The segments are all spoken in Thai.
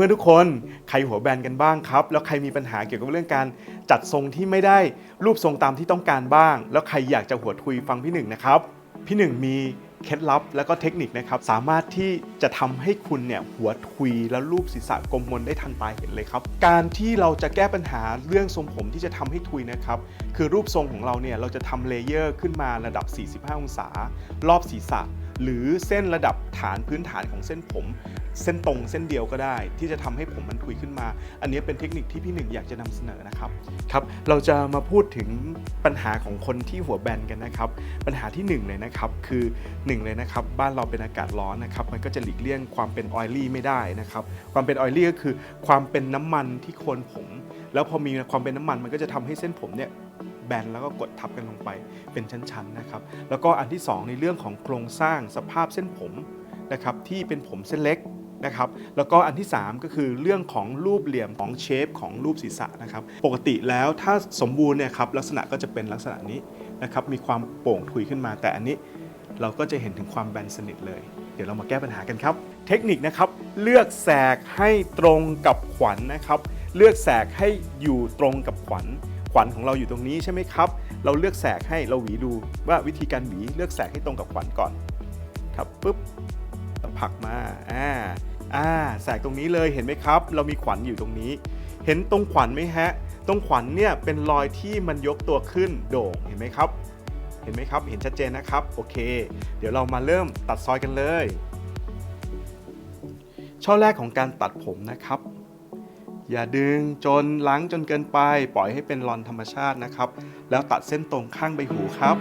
พื่อนๆทุกคนใครหัวแบนกันบ้างครับ แล้วใครมีปัญหาเกี่ยวกับเรื่องการจัดทรงที่ไม่ได้รูปทรงตามที่ต้องการบ้าง แล้วใครอยากจะหัวทุยฟังพี่หนึ่งนะครับ พี่หนึ่งมีเคล็ดลับแล้วก็เทคนิคนะครับ สามารถที่จะทำให้คุณเนี่ยหัวทุยแล้วรูปศีรษะกลมมนได้ทันตาเห็นเลยครับ การที่เราจะแก้ปัญหาเรื่องทรงผมที่จะทำให้ทุยนะครับ คือรูปทรงของเราเนี่ยเราจะทำเลเยอร์ขึ้นมาระดับ 45 องศา รอบศีรษะ หรือเส้นระดับฐานพื้นฐานของเส้นผม เส้นตรงเส้นเดียวก็ได้ ที่จะทำให้ผมมันทุยขึ้นมา อันนี้เป็นเทคนิคที่พี่หนึ่งอยากจะนำเสนอนะครับครับเราจะมาพูดถึงปัญหาของคนที่หัวแบนกันนะครับ ปัญหาที่หนึ่งเลยนะครับ คือหนึ่งเลยนะครับ บ้านเราเป็นอากาศร้อนนะครับ มันก็จะหลีกเลี่ยงความเป็นออยลี่ไม่ได้นะครับ ความเป็นออยลี่ก็คือความเป็นน้ำมันที่โคนผม แล้วพอมีความเป็นน้ำมันมันก็จะทำให้เส้นผมเนี่ย แบนแล้วก็กดทับกันลงไปเป็นชั้นๆนะครับ แล้วก็อันที่สองในเรื่องของโครงสร้างสภาพเส้นผมนะครับที่เป็นผมเส้นเล็กนะครับแล้วก็อันที่ 3 ก็คือเรื่องของรูปเหลี่ยมของเชฟของรูปศีรษะนะครับปกติแล้วถ้าสมบูรณ์เนี่ยครับลักษณะก็จะเป็นลักษณะนี้นะครับมีความโป่งทุยขึ้นมาแต่อันนี้เราก็จะเห็นถึงความแบนสนิทเลย เดี๋ยวเรามาแก้ปัญหากันครับ เทคนิคนะครับเลือกแสกให้ตรงกับขวัญนนะครับ เลือกแสกให้อยู่ตรงกับขวัญ ขวัญของเราอยู่ตรงนี้ใช่ไหมครับ เราเลือกแสกให้เราหวีดูว่าวิธีการหวีเลือกแสกให้ตรงกับขวัญก่อนครับปุ๊บเราผักมาอ่าอ่าแสกตรงนี้เลยเห็นไหมครับ เรามีขวัญอยู่ตรงนี้ เห็นตรงขวัญไหมฮะ ตรงขวัญเนี่ยเป็นรอยที่มันยกตัวขึ้นโด่งเห็นไหมครับ เห็นไหมครับ เห็นชัดเจนนะครับโอเค เดี๋ยวเรามาเริ่มตัดซอยกันเลย ช่อแรกของการตัดผมนะครับ อย่าดึงจนล้างจนเกินไป ปล่อยให้เป็นรอนธรรมชาตินะครับ แล้วตัดเส้นตรงข้างใบหูครับ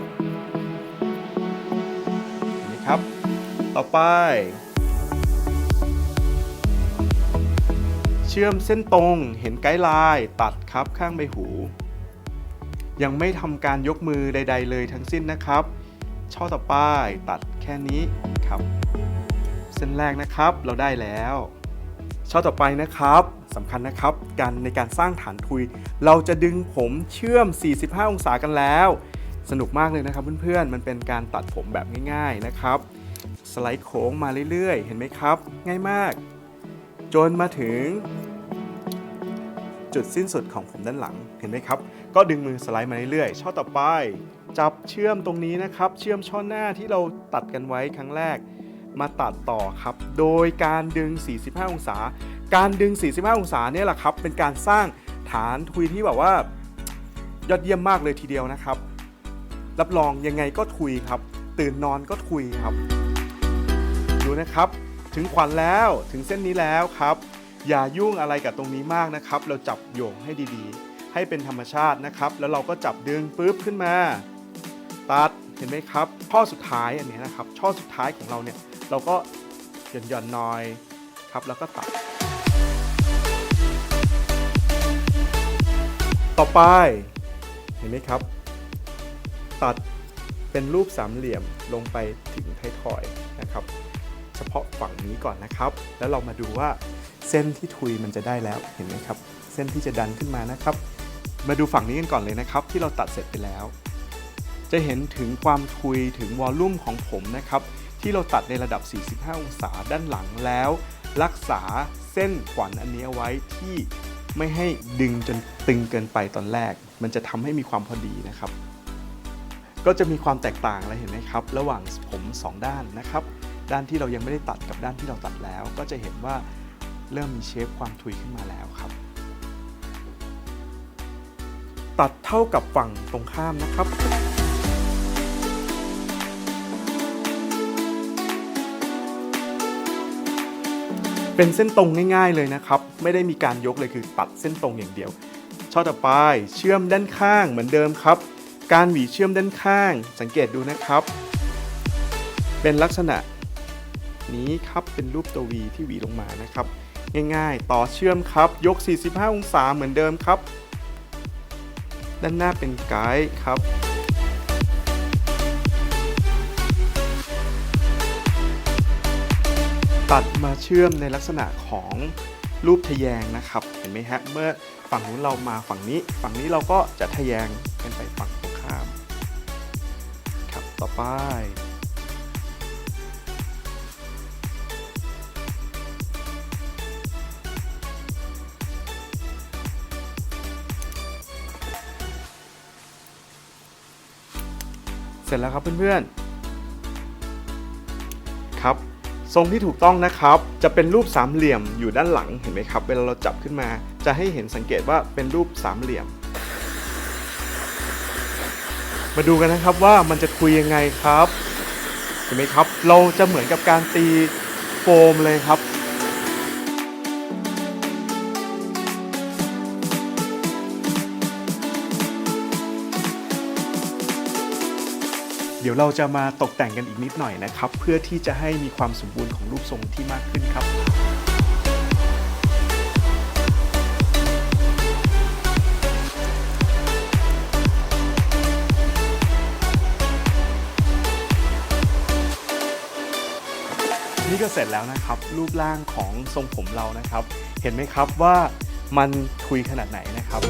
นไหมครับ ต่อไป เชื่อมเส้นตรงเห็นไกด์ไลน์ตัดครับข้างใบหู ยังไม่ทำการยกมือใด ๆ เลยทั้งสิ้นนะครับ ช่อต่อไปตัดแค่นี้ครับ เส้นแรกนะครับเราได้แล้ว ช่อต่อไปนะครับสำคัญนะครับการในการสร้างฐานทุย เราจะดึงผมเชื่อม 45 องศากันแล้ว สนุกมากเลยนะครับเพื่อนๆ มันเป็นการตัดผมแบบง่ายๆนะครับ สไลด์โค้งมาเรื่อยๆ เห็นไหมครับ ง่ายมาก จนมาถึง จุดสิ้นสุดของผมด้านหลังเห็นไหมครับ ก็ดึงมือสไลด์มาเรื่อยๆช่อต่อไป จับเชื่อมตรงนี้นะครับ เชื่อมช่อหน้าที่เราตัดกันไว้ครั้งแรก มาตัดต่อครับ โดยการดึง 45 องศา การดึง 45 องศาเนี่ยแหละครับ เป็นการสร้างฐานทุยที่แบบว่า ยอดเยี่ยมมากเลยทีเดียวนะครับ รับรองยังไงก็ทุยครับ ตื่นนอนก็ทุยครับ ดูนะครับ ถึงขวัญแล้วถึงเส้นนี้แล้วครับ อย่ายุ่งอะไรกับตรงนี้มากนะครับ เราจับโยงให้ดีๆ ให้เป็นธรรมชาตินะครับ แล้วเราก็จับดึงปุ๊บขึ้นมา ตัดเห็นไหมครับช่อสุดท้ายอันนี้นะครับ ช่อสุดท้ายของเราเนี่ย เราก็หย่อนหย่อนๆน่อยครับแล้วก็ตัด ต่อไปเห็นไหมครับ ตัดเป็นรูปสามเหลี่ยมลงไปถึงท้ายทอยนะครับ เฉพาะฝั่งนี้ก่อนนะครับ แล้วเรามาดูว่าเส้นที่ทุยมันจะได้แล้วเห็นไหมครับ เส้นที่จะดันขึ้นมานะครับ มาดูฝั่งนี้กันก่อนเลยนะครับ ที่เราตัดเสร็จไปแล้ว จะเห็นถึงความทุยถึงวอลลุ่มของผมนะครับ ที่เราตัดในระดับ 45 องศาด้านหลังแล้ว รักษาเส้นขวัญอันนี้เอาไว้ที่ไม่ให้ดึงจนตึงเกินไปตอนแรก มันจะทำให้มีความพอดีนะครับ ก็จะมีความแตกต่างอะไรเห็นไหมครับ ระหว่างผมสองด้านนะครับ ด้านที่เรายังไม่ได้ตัดกับด้านที่เราตัดแล้ว ก็จะเห็นว่าเริ่มมีเชฟความทุยขึ้นมาแล้วครับ ตัดเท่ากับฝั่งตรงข้ามนะครับ เป็นเส้นตรงง่าย ๆเลยนะครับ ไม่ได้มีการยกเลยคือตัดเส้นตรงอย่างเดียว ช่อต่อไปเชื่อมด้านข้างเหมือนเดิมครับ การหวีเชื่อมด้านข้าง สังเกตดูนะครับ เป็นลักษณะนี้ครับเป็นรูปตัว V ที่หวีลงมานะครับ ง่ายๆ ต่อเชื่อมครับ ยก 45 องศาเหมือนเดิมครับ ด้านหน้าเป็นไกด์ครับ ตัดมาเชื่อมในลักษณะของรูปทะแยงนะครับ เห็นไหมฮะ เมื่อฝั่งนู้นเรามาฝั่งนี้ ฝั่งนี้เราก็จะทะแยงเป็นไปฝั่งตรงข้าม ครับ ต่อไป เสร็จแล้วครับเพื่อนๆ ครับ ทรงที่ถูกต้องนะครับ จะเป็นรูปสามเหลี่ยมอยู่ด้านหลังเห็นไหมครับ เวลาเราจับขึ้นมา จะให้เห็นสังเกตว่าเป็นรูปสามเหลี่ยม มาดูกันนะครับว่ามันจะคุยยังไงครับ เห็นไหมครับ เราจะเหมือนกับการตีโฟมเลยครับ เดี๋ยวเราจะมาตกแต่งกันอีกนิดหน่อยนะครับ เพื่อที่จะให้มีความสมบูรณ์ของรูปทรงที่มากขึ้นครับนี่ก็เสร็จแล้วนะครับ รูปร่างของทรงผมเรานะครับ เห็นไหมครับว่ามันทุยขนาดไหนนะครับ